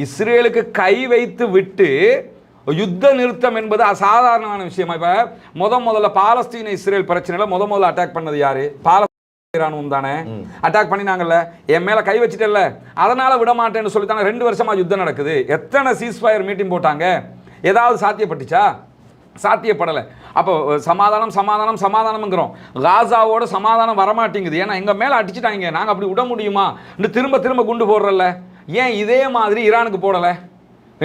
இஸ்ரேலுக்கு கை வைத்து விட்டு யுத்த நிறுத்தம் என்பது அசாதாரணமான விஷயமா? இப்ப முத முதல்ல பாலஸ்தீன இஸ்ரேல் பிரச்சனையில முத முதல்ல அட்டாக் பண்ணது யாரு? பாலஸ்தீன இராணுவம் தானே. அட்டாக் பண்ணினாங்கல்ல. என் மேல கை வச்சிட்டல்ல. அதனால விட மாட்டேன்னு சொல்லித்தாங்க ரெண்டு வருஷமா யுத்தம் நடக்குது. எத்தனை சீஸ்ஃபயர் மீட்டிங் போட்டாங்க? ஏதாவது சாத்தியப்பட்டுச்சா? சாத்தியப்படலை. அப்போ சமாதானம் சமாதானம் சமாதானம்ங்கிறோம். காசாவோட சமாதானம் வரமாட்டேங்குது. ஏன்னா எங்க மேல அடிச்சிட்டாங்க. நாங்க அப்படி விட முடியுமா? திரும்ப திரும்ப குண்டு போடுறல்ல. ஏன் இதே மாதிரி ஈரானுக்கு போடலை?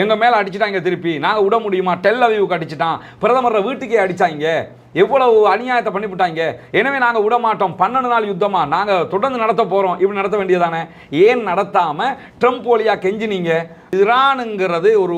எங்கள் மேலே அடிச்சிட்டாங்க திருப்பி. நாங்கள் விட முடியுமா? டெல் அவிவுக்கு அடிச்சிட்டான். பிரதமரை வீட்டுக்கே அடித்தாங்க எவ்வளவு அநியாயத்தை பண்ணிவிட்டாங்க எனவே நாங்கள் விட மாட்டோம். பன்னெண்டு நாள் யுத்தமாக நாங்கள் தொடர்ந்து நடத்த போகிறோம் இப்படி நடத்த வேண்டியதானே ஏன் நடத்தாமல் ட்ரம்ப் வழியாக கெஞ்சினீங்க? ஈரானுங்கிறது ஒரு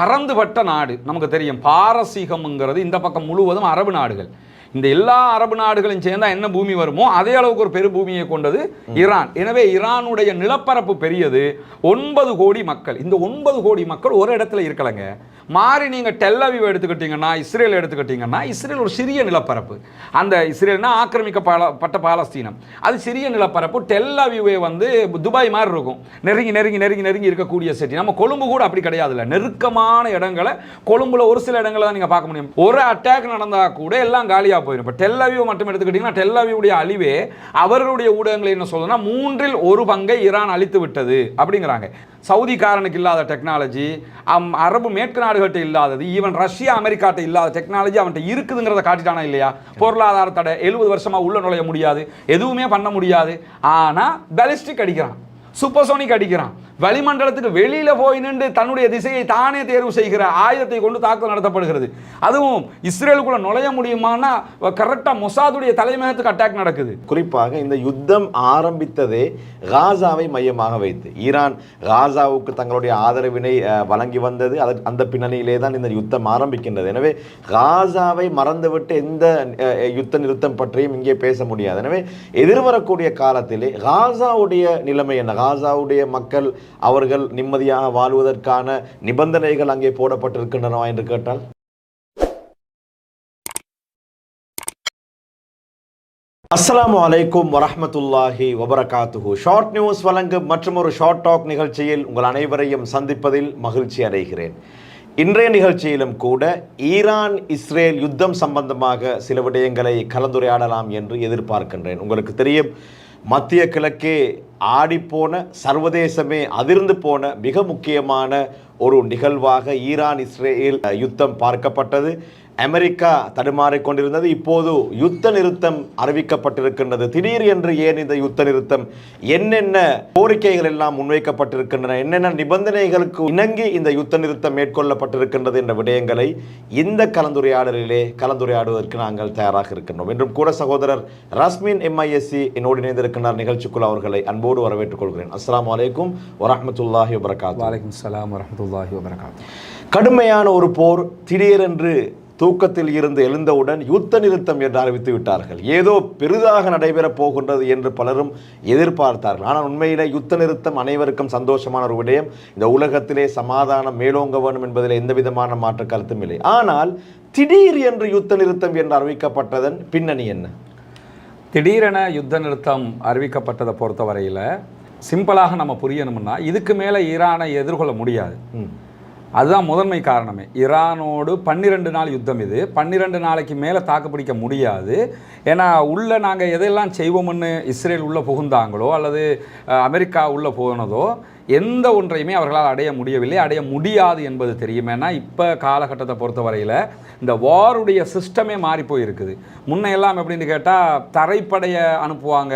பறந்துபட்ட நாடு. நமக்கு தெரியும். பாரசீகம்ங்கிறது இந்த பக்கம் முழுவதும் அரபு நாடுகள். இந்த எல்லா அரபு நாடுகளும் சேர்ந்தா என்ன பூமி வருமோ அதே அளவுக்கு ஒரு பெரு பூமியை கொண்டது ஈரான் எனவே ஈரானுடைய நிலப்பரப்பு பெரியது. ஒன்பது கோடி மக்கள். இந்த ஒன்பது கோடி மக்கள் ஒரு இடத்துல இருக்கலைங்க. மாறி நீங்கள் டெல்லவிவ் எடுத்துக்கிட்டீங்கன்னா இஸ்ரேல் எடுத்துக்கிட்டீங்கன்னா இஸ்ரேல் ஒரு சிறிய நிலப்பரப்பு. அந்த இஸ்ரேல்னா ஆக்கிரமிக்கப்பட்ட பாலஸ்தீனம். அது சிறிய நிலப்பரப்பு. டெல்லவிவே வந்து துபாய் மாதிரி இருக்கும். நெருங்கி நெருங்கி நெருங்கி நெருங்கி இருக்கக்கூடிய சிட்டி நம்ம கொழும்பு கூட அப்படி கிடையாதுல்ல. நெருக்கமான இடங்களை கொழும்புல ஒரு சில இடங்களை தான் நீங்க பார்க்க முடியும். ஒரு அட்டாக் நடந்தா கூட எல்லாம் காலியாக போயிடும் இப்போ டெல்லவியூ மட்டும் எடுத்துக்கிட்டீங்கன்னா டெல்லவியுடைய அழிவே அவர்களுடைய ஊடகங்கள் என்ன சொல்லணும்னா மூன்றில் ஒரு பங்கை ஈரான் அழித்து விட்டது அப்படிங்கிறாங்க. சவுதிக்காரனுக்கு இல்லாத டெக்னாலஜி அரபு மேற்கு நாடுகள்கிட்ட இல்லாதது ஈவன் ரஷ்யா அமெரிக்காட்ட இல்லாத டெக்னாலஜி அவன்கிட்ட இருக்குதுங்கிறத காட்டிட்டானா இல்லையா? பொருளாதார தடை எழுபது வருஷமாக உள்ள நுழைய முடியாது எதுவுமே பண்ண முடியாது. ஆனால் பேலிஸ்டிக் அடிக்கிறான் சூப்பர்சோனிக் அடிக்கிறான். வளிமண்டலத்துக்கு வெளியில போய் நின்று தன்னுடைய திசையை தானே தேர்வு செய்கிற ஆயுதத்தை கொண்டு தாக்குதல் நடத்தப்படுகிறது. அதுவும் இஸ்ரேலுக்குள்ள நுழைய முடியுமானா கரெக்டா மொசாதுடைய தலைமையகத்துக்கு அட்டாக் நடக்குது. குறிப்பாக இந்த யுத்தம் ஆரம்பித்ததே காசாவை மையமாக வைத்து ஈரான் காசாவுக்கு தங்களுடைய ஆதரவினை வழங்கி வந்தது. அதற்கு அந்த பின்னணியிலே தான் இந்த யுத்தம் ஆரம்பிக்கின்றது. எனவே காசாவை மறந்துவிட்டு எந்த யுத்த நிறுத்தம் பற்றியும் இங்கே பேச முடியாது. எனவே எதிர்வரக்கூடிய காலத்திலே காசாவுடைய நிலைமை என்ன? காசாவுடைய மக்கள் அவர்கள் நிம்மதியாக வாழ்வதற்கான நிபந்தனைகள் அங்கே போடப்பட்டிருக்கின்றனவா என்று கேட்டால்? அஸ்லாம் வலைக்கும் வரமத்துல்லாஹி வபரகாத்துஹு. ஷார்ட் நியூஸ் வழங்கும் மற்றும் ஒரு ஷார்ட் டாக் நிகழ்ச்சியில் உங்கள் அனைவரையும் சந்திப்பதில் மகிழ்ச்சி அடைகிறேன். இன்றைய நிகழ்ச்சியிலும் கூட ஈரான் இஸ்ரேல் யுத்தம் சம்பந்தமாக சில விடயங்களை கலந்துரையாடலாம் என்று எதிர்பார்க்கின்றேன். உங்களுக்கு தெரியும் மத்திய கிழக்கே ஆடிப்போன சர்வதேசமே அதிர்ந்து போன மிக முக்கியமான ஒரு நிகழ்வாக ஈரான் இஸ்ரேல் யுத்தம் பார்க்கப்பட்டது. அமெரிக்கா தடுமாறிக் கொண்டிருந்தது. இப்போது யுத்த நிறுத்தம் அறிவிக்கப்பட்டிருக்கின்றது. திடீர் என்று ஏன் இந்த யுத்த நிறுத்தம்? என்னென்ன கோரிக்கைகள் எல்லாம் முன்வைக்கப்பட்டிருக்கின்றன? என்னென்ன நிபந்தனைகளுக்கு இணங்கி இந்த யுத்த நிறுத்தம் மேற்கொள்ளப்பட்டிருக்கின்றது என்ற விடயங்களை இந்த கலந்துரையாடலிலே கலந்துரையாடுவதற்கு நாங்கள் தயாராக இருக்கின்றோம். என்றும் கூட சகோதரர் ரஸ்மின் எம்ஐஎஸ்சி என்னோடு இணைந்திருக்கின்றார். நிகழ்ச்சிக்குள் அவர்களை அன்போடு வரவேற்றுக் கொள்கிறேன். அஸ்ஸலாமு அலைக்கும் வரஹ்மத்துல்லாஹி வபரகாத்துஹு வலைக்கம் சலாம் வரமத்துல்லாஹி வபரகாத்து. கடுமையான ஒரு போர் திடீரென்று தூக்கத்தில் இருந்து எழுந்தவுடன் யுத்த நிறுத்தம் என்று அறிவித்து விட்டார்கள். ஏதோ பெரிதாக நடைபெறப் போகின்றது என்று பலரும் எதிர்பார்த்தார்கள். ஆனால் உண்மையிலே யுத்த நிறுத்தம் அனைவருக்கும் சந்தோஷமான ஒரு விடயம். இந்த உலகத்திலே சமாதானம் மேலோங்க வேண்டும் என்பதில் எந்த விதமான மாற்று கருத்தும் இல்லை. ஆனால் திடீர் என்று யுத்த நிறுத்தம் என்று அறிவிக்கப்பட்டதன் பின்னணி என்ன? திடீரென யுத்த நிறுத்தம் அறிவிக்கப்பட்டதை பொறுத்தவரையில் சிம்பிளாக நம்ம புரியணும்னா இதுக்கு மேலே ஈரானை எதிர்கொள்ள முடியாது. அதுதான் முதன்மை காரணமே. ஈரானோடு பன்னிரெண்டு நாள் யுத்தம் இது. பன்னிரெண்டு நாளைக்கு மேலே தாக்குப்பிடிக்க முடியாது. ஏன்னா உள்ளே நாங்கள் எதெல்லாம் செய்வோம்னு இஸ்ரேல் உள்ளே புகுந்தாங்களோ அல்லது அமெரிக்கா உள்ளே போனதோ எந்த ஒன்றையுமே அவர்களால் அடைய முடியவில்லை. அடைய முடியாது என்பது தெரியுமேனா இப்போ காலகட்டத்தை பொறுத்தவரையில் இந்த வாருடைய சிஸ்டமே மாறி போயிருக்குது முன்ன எல்லாம் எப்படின்னு கேட்டால் தரைப்படையை அனுப்புவாங்க.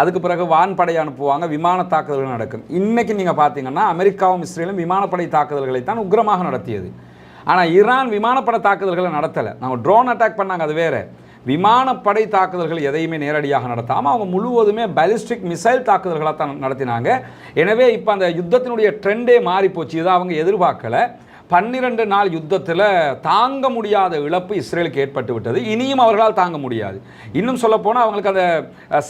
அதுக்கு பிறகு வான்படை அனுப்புவாங்க விமான தாக்குதல்கள் நடக்கும். இன்றைக்கி நீங்கள் பார்த்தீங்கன்னா அமெரிக்காவும் இஸ்ரேலும் விமானப்படை தாக்குதல்களை தான் உக்கிரமாக நடத்தியது. ஆனால் ஈரான் விமானப்படை தாக்குதல்களை நடத்தலை. நாங்கள் ட்ரோன் அட்டாக் பண்ணாங்க அது வேறு. விமானப்படை தாக்குதல்கள் எதையுமே நேரடியாக நடத்தாமல் அவங்க முழுவதுமே பலிஸ்டிக் மிசைல் தாக்குதல்களாக தான் நடத்தினாங்க. எனவே இப்போ அந்த யுத்தத்தினுடைய ட்ரெண்டே மாறிப்போச்சு. இதை அவங்க எதிர்பார்க்கலை. பன்னிரண்டு நாள் யுத்தத்தில் தாங்க முடியாத இழப்பு இஸ்ரேலுக்கு ஏற்பட்டு விட்டது இனியும் அவர்களால் தாங்க முடியாது. இன்னும் சொல்லப்போனால் அவங்களுக்கு அந்த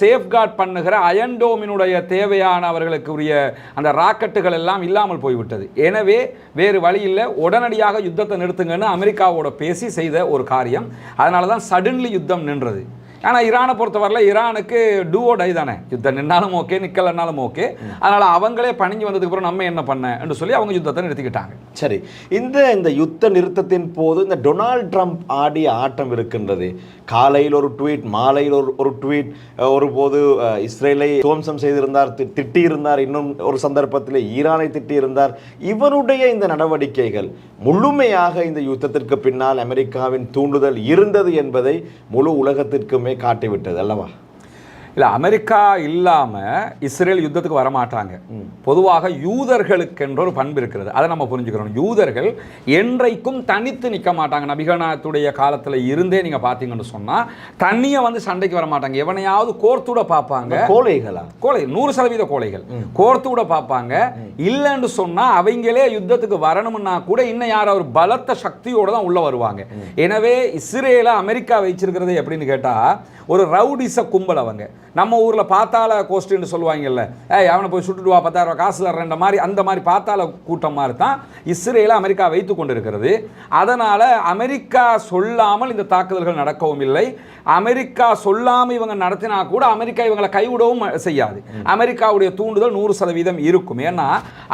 சேஃப்கார்ட் பண்ணுகிற அயன்டோமினுடைய தேவையான அவர்களுக்கு உரிய அந்த ராக்கெட்டுகள் எல்லாம் இல்லாமல் போய்விட்டது. எனவே வேறு வழி இல்லை. உடனடியாக யுத்தத்தை நிறுத்துங்கன்னு அமெரிக்காவோட பேசி செய்த ஒரு காரியம். அதனால தான் சடன்லி யுத்தம் நின்றது. ஆனால் ஈரானை பொறுத்தவரையில் ஈரானுக்கு டூவோ டை தானே. யுத்தம் நின்னாலும் ஓகே நிக்கலன்னாலும் ஓகே அதனால் அவங்களே பணிஞ்சு வந்ததுக்கு அப்புறம் நம்ம என்ன பண்ண? என்று சொல்லி அவங்க யுத்தத்தை நிறுத்திக்கிட்டாங்க. சரி. இந்த இந்த யுத்த நிறுத்தத்தின் போது இந்த டொனால்ட் ட்ரம்ப் ஆடிய ஆட்டம் இருக்கின்றது. காலையில் ஒரு ட்வீட் மாலையில் ஒரு ஒரு ட்வீட் ஒரு போது இஸ்ரேலை துவம்சம் செய்திருந்தார் தி- திட்டியிருந்தார் இன்னும் ஒரு சந்தர்ப்பத்தில் ஈரானை திட்டியிருந்தார். இவருடைய இந்த நடவடிக்கைகள் முழுமையாக இந்த யுத்தத்திற்கு பின்னால் அமெரிக்காவின் தூண்டுதல் இருந்தது என்பதை முழு உலகத்திற்குமே காட்டிவிட்டது அல்லவா? இல்ல அமெரிக்கா இல்லாம இஸ்ரேல் யுத்தத்துக்கு வர மாட்டாங்க பொதுவாக யூதர்களுக்கென்ற ஒரு பண்பு இருக்கிறது. அதை நம்ம புரிஞ்சுக்கிறோம். யூதர்கள் என்றைக்கும் தனித்து நிற்க மாட்டாங்க. நபிகநாத்துடைய காலத்துல இருந்தே நீங்க பாத்தீங்கன்னு சொன்னா தனியா வந்து சண்டைக்கு வர மாட்டாங்க எவனையாவது கோர்த்துட பார்ப்பாங்க. கோழைகளா கோழை நூறு சதவீத கோழைகள் கோர்த்து விட பார்ப்பாங்க. இல்லைன்னு சொன்னா அவங்களே யுத்தத்துக்கு வரணும்னா கூட இன்னும் யார் ஒரு பலத்த சக்தியோட தான் உள்ள வருவாங்க. எனவே இஸ்ரேல அமெரிக்கா வச்சிருக்கிறது எப்படின்னு கேட்டா ஒரு ரவுடிச கும்பல் அவங்க. நம்ம ஊரில் பார்த்தால கோஷ்டின்னு சொல்லுவாங்கல்ல. ஏய் அவனை போய் சுட்டுட்டு வா பத்தாயிரம் காசு தர்றேன்ற மாதிரி அந்த மாதிரி பார்த்தால கூட்டம் மாதிரி தான் இஸ்ரேலை அமெரிக்கா வைத்து கொண்டிருக்கிறது. அதனால் அமெரிக்கா சொல்லாமல் இந்த தாக்குதல்கள் நடக்கவும் இல்லை. அமெரிக்கா சொல்லாமல் இவங்க நடத்தினா கூட அமெரிக்கா இவங்களை கைவிடவும் செய்யாது. அமெரிக்காவுடைய தூண்டுதல் நூறு சதவீதம் இருக்கும். ஏன்னா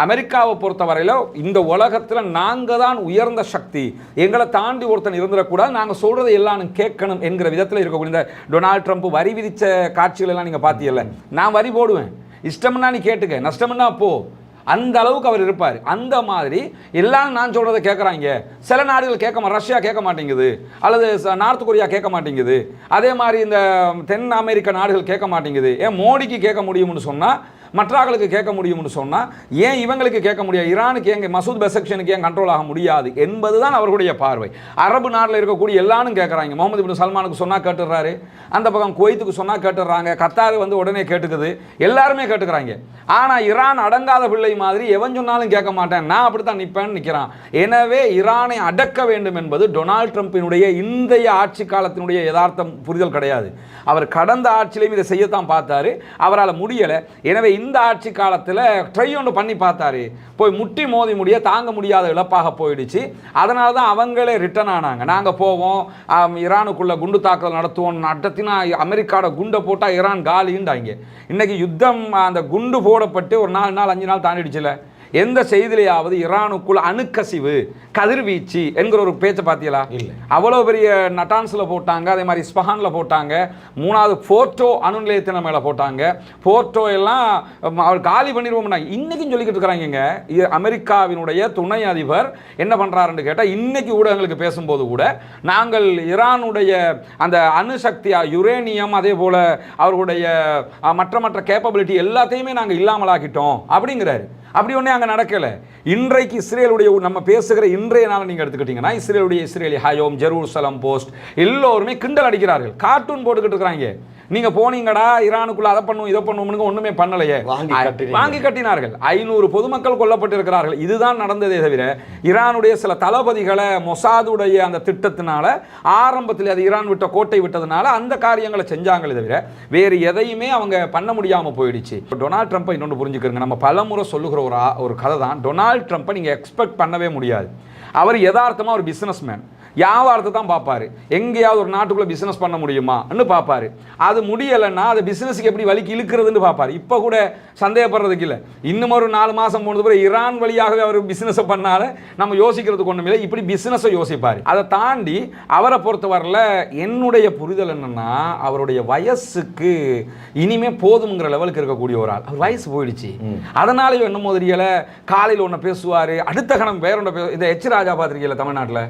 அமெரிக்காவை பொறுத்தவரையில இந்த உலகத்தில் நாங்கள் தான் உயர்ந்த சக்தி. எங்களை தாண்டி ஒருத்தன் இருந்துடக்கூடாது. நாங்கள் சொல்றதை எல்லாம் கேட்கணும் என்கிற விதத்தில் இருக்கக்கூடிய இந்த டொனால்ட் ட்ரம்ப் வரி விதித்த காட்சிகள் எல்லாம் நீங்கள் பார்த்தீங்கல்ல நான் வரி போடுவேன். இஷ்டம்னா நீ கேட்டுக்க. நஷ்டம்னா போ. அந்த அளவுக்கு அவர் இருப்பார். அந்த மாதிரி எல்லாரும் நான் சொல்கிறத கேட்குறாங்க சில நாடுகள் கேட்க ரஷ்யா கேட்க மாட்டேங்குது. அல்லது நார்த் கொரியா கேட்க மாட்டேங்குது. அதே மாதிரி இந்த தென் அமெரிக்க நாடுகள் கேட்க மாட்டேங்குது. ஏன் மோடிக்கு கேட்க முடியும்னு சொன்னால் மற்றாக்களுக்கு கேட்க முடியும்னு சொன்னால் ஏன் இவங்களுக்கு கேட்க முடியாது? ஈரானுக்கு எங்கள் மசூத் பெசக்ஷனுக்கு ஏன் கண்ட்ரோல் ஆக முடியாது? என்பதுதான் அவர்களுடைய பார்வை. அரபு நாட்டில் இருக்கக்கூடிய எல்லாரும் கேட்குறாங்க. முகமது பின் சல்மானுக்கு சொன்னால் கேட்டுடுறாரு. அந்த பக்கம் குவைத்துக்கு சொன்னால் கேட்டுடுறாங்க. கத்தார் வந்து உடனே கேட்டுக்குது. எல்லாருமே கேட்டுக்கிறாங்க. ஆனால் ஈரான் அடங்காத பிள்ளை மாதிரி எவன் சொன்னாலும் கேட்க மாட்டேன். நான் அப்படி தான் நிற்பேன்னு நிற்கிறான் எனவே ஈரானை அடக்க வேண்டும் என்பது டொனால்ட் ட்ரம்ப்பினுடைய இன்றைய ஆட்சி காலத்தினுடைய யதார்த்தம் புரிதல் கிடையாது. அவர் கடந்த ஆட்சியிலையும் இதை செய்யத்தான் பார்த்தாரு. அவரால் முடியலை. எனவே இந்த ஆட்சி காலத்தில் ட்ரை ஒன்று பண்ணி பார்த்தாரு. போய் முட்டி மோதி முடிய தாங்க முடியாத இழப்பாக போயிடுச்சு. அதனால தான் அவங்களே ரிட்டர்ன் ஆனாங்க. நாங்கள் போவோம். ஈரானுக்குள்ளே குண்டு தாக்குதல் நடத்துவோம். நடத்தினா அமெரிக்காவோட குண்டை போட்டால் ஈரான் காலின்றாங்க. இன்றைக்கி யுத்தம் அந்த குண்டு போடப்பட்டு ஒரு நாலு நாள் அஞ்சு நாள் தாண்டிடுச்சுல. எந்த செய்திலையாவது ஈரானுக்குள்ள அணுக்கசிவு கதிர்வீச்சு என்கிற ஒரு பேச்சை பார்த்தீங்களா இல்லை. அவ்வளோ பெரிய நட்டான்ஸில் போட்டாங்க அதே மாதிரி இஸ்பஹானில் போட்டாங்க மூணாவது போர்ட்டோ அணு நிலையத்தின மேலே போட்டாங்க. போர்ட்டோ எல்லாம் அவர் காலி பண்ணிடுவோம்னாங்க இன்றைக்கும் சொல்லிக்கிட்டு இருக்கிறாங்கங்க. இது அமெரிக்காவினுடைய துணை அதிபர் என்ன பண்ணுறாருன்னு கேட்டால் இன்னைக்கு ஊடகங்களுக்கு பேசும்போது கூட நாங்கள் ஈரானுடைய அந்த அணுசக்தி யுரேனியம் அதே போல் அவர்களுடைய மற்ற மற்ற கேப்பபிலிட்டி எல்லாத்தையுமே நாங்கள் இல்லாமலாக்கிட்டோம் அப்படிங்கிறாரு. அப்படி ஒன்றே அங்கே நடக்கல. இன்றைக்கு இஸ்ரேலுடைய நம்ம பேசுகிற இன்றைய நாள் நீங்கள் எடுத்துக்கிட்டீங்கன்னா இஸ்ரேலுடைய இஸ்ரேலி ஹயோம் ஜெருசலம் போஸ்ட் எல்லோருமே கிண்டல் அடிக்கிறார்கள். கார்ட்டூன் போட்டுக்கிட்டு இருக்கிறாங்க. நீங்க போனீங்கடா ஈரானுக்குள்ள அதை பண்ணும் இதை பண்ணுவோம்னு ஒண்ணுமே பண்ணலையே. வாங்கி கட்டினார்கள். ஐநூறு பொதுமக்கள் கொல்லப்பட்டிருக்கிறார்கள். இதுதான் நடந்ததே தவிர ஈரானுடைய சில தளபதிகளை மொசாதுடைய அந்த திட்டத்தினால ஆரம்பத்தில் அது ஈரான் விட்ட கோட்டை விட்டதுனால அந்த காரியங்களை செஞ்சாங்களே தவிர வேறு எதையுமே அவங்க பண்ண முடியாம போயிடுச்சு. டொனால்ட் ட்ரம்ப்பை இன்னொன்று புரிஞ்சுக்கிறங்க. நம்ம பலமுறை சொல்லுகிற ஒரு ஒரு கதை தான். டொனால்ட் ட்ரம்ப்பை நீங்க எக்ஸ்பெக்ட் பண்ணவே முடியாது. அவர் யதார்த்தமா ஒரு பிசினஸ் மேன் வியாபாரத்தை தான் பார்ப்பாரு. எங்கேயாவது ஒரு நாட்டுக்குள்ள பிசினஸ் பண்ண முடியுமான்னு பார்ப்பாரு. அது முடியலைன்னா அது பிசினஸுக்கு எப்படி வலிக்கு இழுக்கிறதுன்னு பார்ப்பாரு. இப்போ கூட சந்தேகப்படுறதுக்கு இல்லை. இன்னும் ஒரு நாலு மாசம் போனது பிறகு ஈரான் வழியாகவே அவர் பிசினஸை பண்ணால நம்ம யோசிக்கிறதுக்கு ஒன்றும் இல்லை. இப்படி பிசினஸை யோசிப்பார். அதை தாண்டி அவரை பொறுத்தவரையில் என்னுடைய புரிதல் என்னன்னா அவருடைய வயசுக்கு இனிமே போதுங்கிற லெவலுக்கு இருக்கக்கூடிய ஒரு ஆள். அவர் வயசு போயிடுச்சு. அதனாலயோ என்னமோ தெரியல. காலையில் ஒன்று பேசுவார். அடுத்த கணம் வேற ஒன்று பேச இந்த எச். ராஜா பார்த்துருக்கீங்களா தமிழ்நாட்டில்?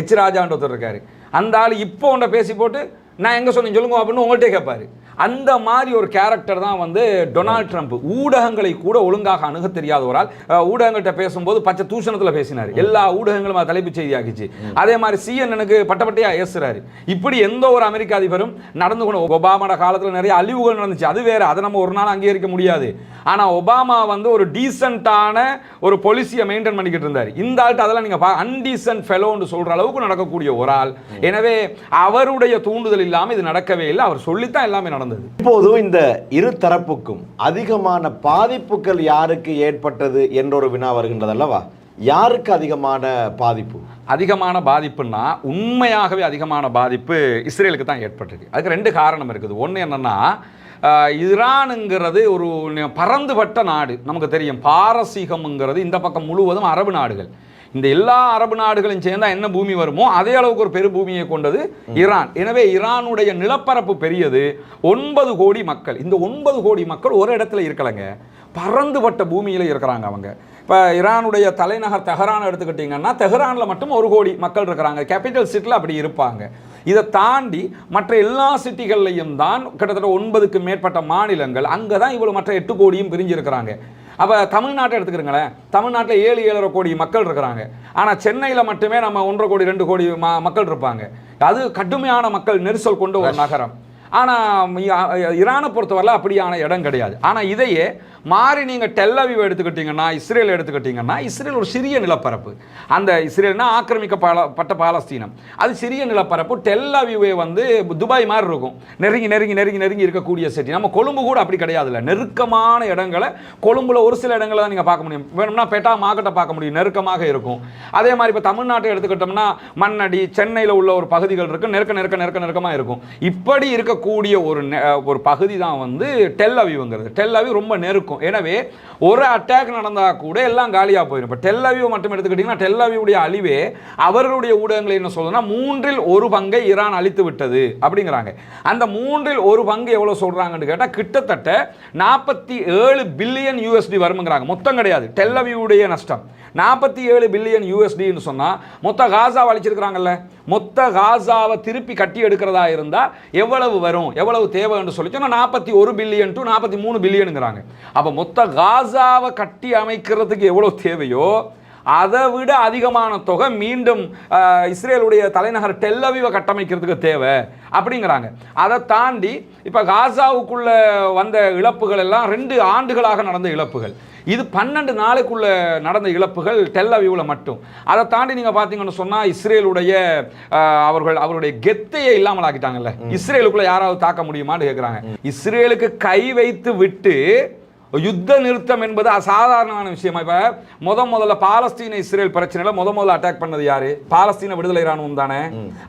எச். ராஜான்ற ஒருத்தர் இருக்காரு. அந்த ஆள் இப்போ உன்னை பேசி போட்டு நான் எங்கே சொன்னேன்? சொல்லுங்க அப்படின்னு உங்கள்கிட்ட கேட்பாரு அந்த மாதிரி ஒரு கேரக்டர் தான் வந்து டொனால்ட் ட்ரம்ப் ஊடகங்களை கூட ஒழுங்காக அணுக தெரியாத ஒரு ஆள் அஹ், ஊடகங்கள்ட்ட பேசும்போது பச்சை தூஷணத்தில் பேசினார். எல்லா ஊடகங்களும் அதை தலைப்புச் செய்தியாக்கிச்சு அதே மாதிரி சிஎன்னுக்கு பட்டப்பட்டையா ஏசுறாரு. இப்படி எந்த ஒரு அமெரிக்க அதிபரும் நடந்து கொண்டு ஒபாமாட காலத்தில் நிறைய அழிவுகள் நடந்துச்சு. அது வேற அதை நம்ம ஒரு நாள் அங்கீகரிக்க முடியாது. ஆனா ஒபாமா வந்து ஒரு டீசென்ட்டான ஒரு பொலிசியை மெயின்டைன் பண்ணிக்கிட்டு இருந்தார். இந்த ஆள்கிட்ட அதெல்லாம் நீங்க அன்டீசென்ட் ஃபெலோன்னு சொல்ற அளவுக்கு நடக்கக்கூடிய ஒரு ஆள். எனவே அவருடைய தூண்டுதல் இல்லாம இது நடக்கவே இல்லை. அவர் சொல்லித்தான் எல்லாமே நடந்தது. இப்போது இந்த இரு தரப்புக்கும் அதிகமான பாதிப்புகள் யாருக்கு ஏற்பட்டது என்ற ஒரு வினா வருகின்றது அல்லவா யாருக்கு அதிகமான பாதிப்பு? அதிகமான பாதிப்புன்னா உண்மையாகவே அதிகமான பாதிப்பு இஸ்ரேலுக்கு தான் ஏற்பட்டிருக்கு அதுக்கு ரெண்டு காரணம் இருக்குது. ஒன்று என்னன்னா ஈரானுங்கிறது ஒரு பரந்துபட்ட நாடு. நமக்கு தெரியும். பாரசீகம்ங்கிறது இந்த பக்கம் முழுவதும் அரபு நாடுகள். இந்த எல்லா அரபு நாடுகளும் சேர்ந்தா என்ன பூமி வருமோ அதே அளவுக்கு ஒரு பெரு பூமியை கொண்டது ஈரான் எனவே ஈரானுடைய நிலப்பரப்பு பெரியது. ஒன்பது கோடி மக்கள். இந்த ஒன்பது கோடி மக்கள் ஒரு இடத்துல இருக்கலைங்க. பறந்துபட்ட பூமியில் இருக்கிறாங்க அவங்க. இப்போ ஈரானுடைய தலைநகர் தெஹரான் எடுத்துக்கிட்டிங்கன்னா தெஹரானில் மட்டும் ஒரு கோடி மக்கள் இருக்கிறாங்க. கேபிட்டல் சிட்டியில் அப்படி இருப்பாங்க. இதை தாண்டி மற்ற எல்லா சிட்டிகள்லையும் தான் கிட்டத்தட்ட ஒன்பதுக்கு மேற்பட்ட மாநிலங்கள் அங்கே தான் இவ்வளோ மற்ற எட்டு கோடியும் பிரிஞ்சிருக்கிறாங்க. அப்போ தமிழ்நாட்டை எடுத்துக்கிறீங்களேன். தமிழ்நாட்டில் ஏழு ஏழரை கோடி மக்கள் இருக்கிறாங்க. ஆனால் சென்னையில் மட்டுமே நம்ம ஒன்றரை கோடி ரெண்டு கோடி ம- மக்கள் இருப்பாங்க. அது கடுமையான மக்கள் நெரிசல் கொண்ட ஒரு நகரம். ஆனால் ஈரானை பொறுத்தவரை அப்படியான இடம் கிடையாது. ஆனால் இதையே மாறி நீங்கள் டெல்லவிவ் எடுத்துக்கிட்டிங்கன்னா இஸ்ரேல் எடுத்துக்கிட்டிங்கன்னா இஸ்ரேல் ஒரு சிறிய நிலப்பரப்பு. அந்த இஸ்ரேல்னா ஆக்கிரமிக்கப்பட்ட பாலஸ்தீனம். அது சிறிய நிலப்பரப்பு. டெல்லவிவே வந்து துபாய் மாதிரி இருக்கும். நெருங்கி நெருங்கி நெருங்கி நெருங்கி இருக்கக்கூடிய சிட்டி நம்ம கொழும்பு கூட அப்படி கிடையாதுல்ல. நெருக்கமான இடங்களை கொழும்புல ஒரு சில இடங்களை தான் நீங்கள் பார்க்க முடியும். வேணும்னா பெட்டா மார்க்கெட்டை பார்க்க முடியும். நெருக்கமாக இருக்கும். அதே மாதிரி இப்போ தமிழ்நாட்டை எடுத்துக்கிட்டோம்னா மண்ணடி சென்னையில் உள்ள ஒரு பகுதிகள் இருக்கு. நெருக்க நெருக்க நெருக்க நெருக்கமாக இருக்கும். இப்படி இருக்கக்கூடிய ஒரு நெ- ஒரு பகுதி தான் வந்து டெல் டெல்லவி ரொம்ப நெருக்கம். எனவே ஒரு அட்டாக் நடந்தால் கூட எல்லாம் காலியாக போயிடும் இப்போ டெல்லவியூ மட்டும் எடுத்துக்கிட்டிங்கன்னா டெல்லவியுடைய அழிவே அவர்களுடைய ஊடகங்கள் என்ன சொல்றதுன்னா மூன்றில் ஒரு பங்கை ஈரான் அழித்து விட்டது அப்படிங்கிறாங்க. அந்த மூன்றில் ஒரு பங்கு எவ்வளோ சொல்கிறாங்கன்னு கேட்டால் கிட்டத்தட்ட நாற்பத்தி ஏழு பில்லியன் யூஎஸ்டி வருமுங்கிறாங்க. மொத்தம் கிடையாது. டெல்லவியுடைய நஷ்டம். நாற்பத்தி ஏழு பில்லியன் யூஎஸ்டின்னு சொன்னால் மொத்த காசா அழிச்சிருக்கிறாங்கல்ல? மொத்த காசாவை திருப்பி கட்டி எடுக்கிறதா இருந்தால் எவ்வளவு வரும் எவ்வளவு தேவைன்னு சொல்லி சொன்னால் நாற்பத்தி ஒரு பில்லியன் டு நாற்பத்தி மூணு பில்லியனுங்கிறாங்க. அப்போ மொத்த காசாவை கட்டி அமைக்கிறதுக்கு எவ்வளோ தேவையோ அதை விட அதிகமான தொகை மீண்டும் இஸ்ரேலுடைய தலைநகர் டெல்லவிவை கட்டமைக்கிறதுக்கு தேவை அப்படிங்கிறாங்க. அதை தாண்டி இப்போ காசாவுக்குள்ள வந்த இழப்புகள் எல்லாம் ரெண்டு ஆண்டுகளாக நடந்த இழப்புகள். இது பன்னெண்டு நாளைக்குள்ள நடந்த இழப்புகள் டெல்லவிவில் மட்டும். அதை தாண்டி நீங்கள் பார்த்தீங்கன்னு சொன்னால் இஸ்ரேலுடைய அவர்கள் அவருடைய கெத்தையை இல்லாமல் ஆக்கிட்டாங்கல்ல. இஸ்ரேலுக்குள்ள யாராவது தாக்க முடியுமான்னு கேட்குறாங்க இஸ்ரேலுக்கு கை வைத்து விட்டு யுத்த நிறுத்தம் என்பது அசாதாரணமான விஷயமா? இப்ப முத முதல்ல பாலஸ்தீன இஸ்ரேல் பிரச்சனையில முத முதல்ல அட்டாக் பண்ணது யாரு? பாலஸ்தீன விடுதலை ராணுவம் தானே.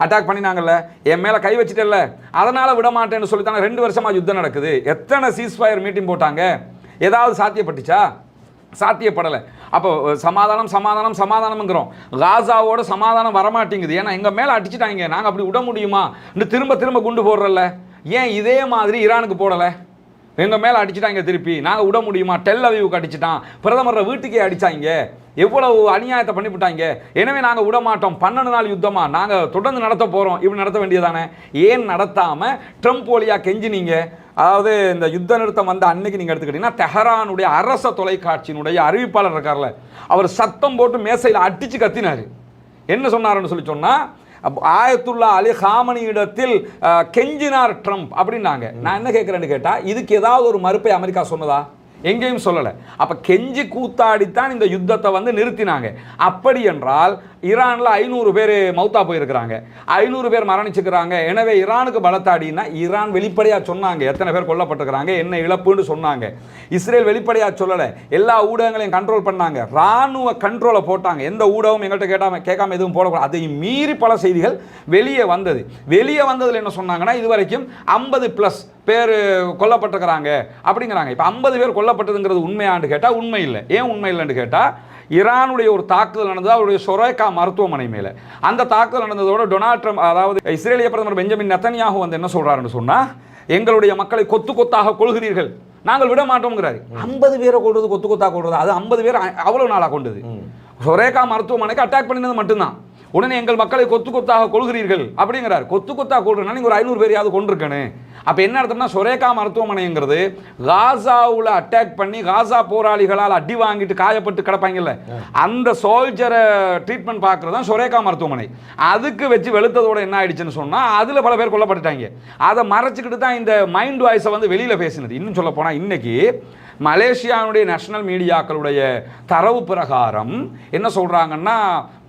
அட்டாக் பண்ணினாங்கல்ல. என் மேல கை வச்சிட்டல்ல. அதனால விட மாட்டேன்னு சொல்லி தானே ரெண்டு வருஷமா யுத்தம் நடக்குது. எத்தனை சீஸ்ஃபயர் மீட்டிங் போட்டாங்க? ஏதாவது சாத்தியப்பட்டுச்சா? சாத்தியப்படலை. அப்போ சமாதானம் சமாதானம் சமாதானம்ங்கிறோம். காசாவோட சமாதானம் வரமாட்டேங்குது. ஏன்னா எங்கள் மேலே அடிச்சிட்டாங்க. நாங்கள் அப்படி விட முடியுமா? இன்னும் திரும்ப திரும்ப குண்டு போடுறல்ல. ஏன் இதே மாதிரி ஈரானுக்கு போடலை? எங்கள் மேலே அடிச்சிட்டாங்க திருப்பி. நாங்கள் விட முடியுமா? டெல் அவிவுக்கு அடிச்சிட்டான். பிரதமர் வீட்டுக்கே அடித்தாங்க எவ்வளவு அநியாயத்தை பண்ணிவிட்டாங்க எனவே நாங்கள் விட மாட்டோம். பன்னெண்டு நாள் யுத்தமாக நாங்கள் தொடர்ந்து நடத்த போகிறோம் இப்படி நடத்த வேண்டியதானே ஏன் நடத்தாமல் ட்ரம்ப் வழியாக கெஞ்சினீங்க. அதாவது இந்த யுத்த நிறுத்தம் வந்த அன்னைக்கு நீங்கள் எடுத்துக்கிட்டீங்கன்னா தெஹரானுடைய அரச தொலைக்காட்சியினுடைய அறிவிப்பாளர் இருக்கார்ல அவர் சத்தம் போட்டு மேசையில் அடித்து கத்தினார். என்ன சொன்னார்னு சொல்லி சொன்னால் ஆயத்துல்லா அலி ஹாமனி இடத்தில் கெஞ்சினார் ட்ரம்ப் அப்படின்னாங்க. நான் என்ன கேட்குறேன்னு கேட்டால் இதுக்கு ஏதாவது ஒரு மறுப்பை அமெரிக்கா சொன்னதா? எங்கேயும் சொல்லலை. அப்போ கெஞ்சி கூத்தாடித்தான் இந்த யுத்தத்தை வந்து நிறுத்தினாங்க. அப்படி என்றால் ஈரானில் ஐநூறு பேர் மௌத்தா போயிருக்கிறாங்க. ஐநூறு பேர் மரணிச்சுக்கிறாங்க. எனவே ஈரானுக்கு பலத்தாடினா ஈரான் வெளிப்படையாக சொன்னாங்க. எத்தனை பேர் கொல்லப்பட்டிருக்கிறாங்க என்ன இழப்புன்னு சொன்னாங்க. இஸ்ரேல் வெளிப்படையாக சொல்லலை. எல்லா ஊடகங்களையும் கண்ட்ரோல் பண்ணாங்க. ராணுவ கண்ட்ரோலை போட்டாங்க. எந்த ஊடகம் எங்கள்கிட்ட கேட்டாம கேட்காம எதுவும் போடக்கூடாது. அதை மீறி பல செய்திகள் வெளியே வந்தது. வெளியே வந்ததில் என்ன சொன்னாங்கன்னா இது வரைக்கும் ஐம்பது ப்ளஸ் பேர் கொல்லப்பட்டிருக்கிறாங்க. அப்படிங்கிறாங்க. இப்போ ஐம்பது பேர் கொல்லப்பட்டதுங்கிறது உண்மையான்னு கேட்டால் உண்மை இல்லை. ஏன் உண்மை இல்லைன்னு கேட்டால் ஈரானுடைய ஒரு தாக்குதல் நடந்தது அவருடைய சொரேகா மருத்துவமனை மேலே. அந்த தாக்குதல் நடந்ததோட டொனால்ட் ட்ரம்ப் அதாவது இஸ்ரேலிய பிரதமர் பெஞ்சமின் நெத்தனியாகு வந்து என்ன சொல்றாருன்னு சொன்னா எங்களுடைய மக்களை கொத்து கொத்தாக கொள்கிறீர்கள் நாங்கள் விட மாட்டோம்ங்கிறாரு. ஐம்பது பேரை கொள்றது கொத்து கொத்தாக கொள்றது அது ஐம்பது பேர் அ- அவ்வளவு நாளாக கொண்டது. சொரேகா மருத்துவமனைக்கு அட்டாக் பண்ணினது மட்டும்தான். உடனே எங்கள் மக்களை கொத்து கொத்தாக கொள்கிறீர்கள் அப்படிங்கிறார். கொத்து கொத்தாக கொள்றதுனா நீங்கள் ஒரு ஐநூறு பேரையாவது கொண்டிருக்கணும் அப்போ என்ன அர்த்தம்னா சொரேகா மருத்துவமனைங்கிறது காசாவில் அட்டாக் பண்ணி காசா போராளிகளால் அடி வாங்கிட்டு காயப்பட்டு கிடப்பாங்கல்ல. அந்த சோல்ஜரை ட்ரீட்மெண்ட் பார்க்குறது தான் சொரேகா மருத்துவமனை. அதுக்கு வச்சு வெளுத்ததோட என்ன ஆயிடுச்சுன்னு சொன்னால் அதில் பல பேர் கொல்லப்பட்டுட்டாங்க. அதை மறைச்சிக்கிட்டு தான் இந்த மைண்ட் வாய்ஸை வந்து வெளியில் பேசினது. இன்னும் சொல்ல போனால் இன்னைக்கு மலேசியாவுடைய நேஷனல் மீடியாக்களுடைய தரவு பிரகாரம் என்ன சொல்கிறாங்கன்னா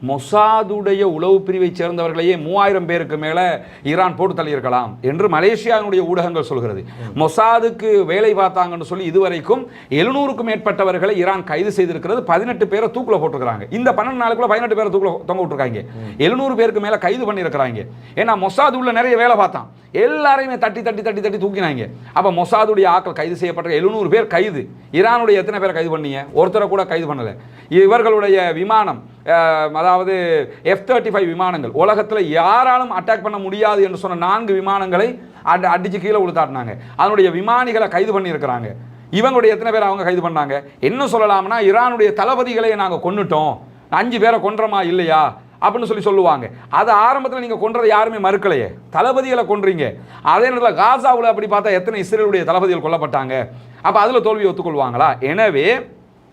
மொசாதுடைய உளவு பிரிவை சேர்ந்தவர்களையே மூவாயிரம் பேருக்கு மேலே ஈரான் போட்டு தள்ளியிருக்கலாம் என்று மலேசியாவினுடைய ஊடகங்கள் சொல்கிறது. மொசாதுக்கு வேலை பார்த்தாங்கன்னு சொல்லி இதுவரைக்கும் எழுநூறுக்கும் மேற்பட்டவர்களை ஈரான் கைது செய்திருக்கிறது. பதினெட்டு பேரை தூக்கில் போட்டிருக்கிறாங்க. இந்த பன்னெண்டு நாளுக்குள்ள பதினெட்டு பேரை தூக்கில் தொங்க விட்டுருக்காங்க. எழுநூறு பேருக்கு மேலே கைது பண்ணியிருக்கிறாங்க. ஏன்னா மொசாது உள்ள நிறைய வேலை பார்த்தான். எல்லாரையுமே தட்டி தட்டி தட்டி தட்டி தூக்கினாங்க. அப்போ மொசாதுடைய ஆட்கள் கைது செய்யப்பட்ட எழுநூறு பேர் கைது. ஈரானுடைய எத்தனை பேரை கைது பண்ணீங்க? ஒருத்தரை கூட கைது பண்ணலை. இவர்களுடைய விமானம் அதாவது எஃப் தேர்ட்டி ஃபைவ் விமானங்கள். உலகத்தில் யாராலும் அட்டாக் பண்ண முடியாது என்று சொன்ன நான்கு விமானங்களை அட் அடிச்சு கீழே உளுத்தாட்டினாங்க அதனுடைய விமானிகளை கைது பண்ணியிருக்கிறாங்க. இவங்களுடைய எத்தனை பேர் அவங்க கைது பண்ணாங்க? என்ன சொல்லலாம்னா ஈரானுடைய தளபதிகளை நாங்கள் கொன்னுட்டோம். அஞ்சு பேரை கொன்றோமா இல்லையா? அப்படின்னு சொல்லி சொல்லுவாங்க. அது ஆரம்பத்தில் நீங்கள் கொன்றதை யாருமே மறுக்கலையே. தளபதிகளை கொன்றீங்க. அதே நேரத்தில் காசாவில் அப்படி பார்த்தா எத்தனை இஸ்ரேலுடைய தளபதிகள் கொல்லப்பட்டாங்க? அப்போ அதில் தோல்வி ஒத்துக்கொள்வாங்களா? எனவே